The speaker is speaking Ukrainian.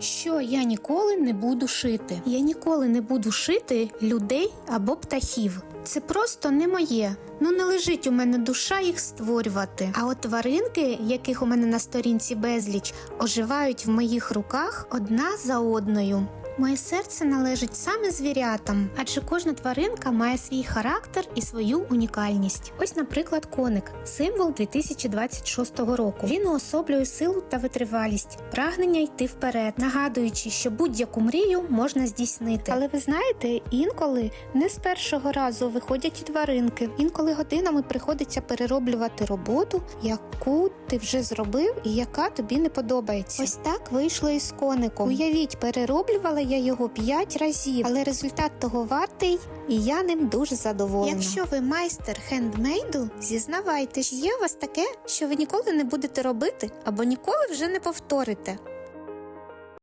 Що я ніколи не буду шити? Я ніколи не буду шити людей або птахів. Це просто не моє. Ну не лежить у мене душа їх створювати. А от тваринки, яких у мене на сторінці безліч, оживають в моїх руках одна за одною. Моє серце належить саме звірятам, адже кожна тваринка має свій характер і свою унікальність. Ось, наприклад, коник символ 2026 року. Він уособлює силу та витривалість, прагнення йти вперед, нагадуючи, що будь-яку мрію можна здійснити. Але ви знаєте, інколи не з першого разу виходять тваринки. Інколи годинами приходиться перероблювати роботу, яку ти вже зробив і яка тобі не подобається. Ось так вийшло із коником. Уявіть, перероблювала я його 5 разів, але результат того вартий, і я ним дуже задоволена. Якщо ви майстер хендмейду, зізнавайте, є у вас таке, що ви ніколи не будете робити або ніколи вже не повторите.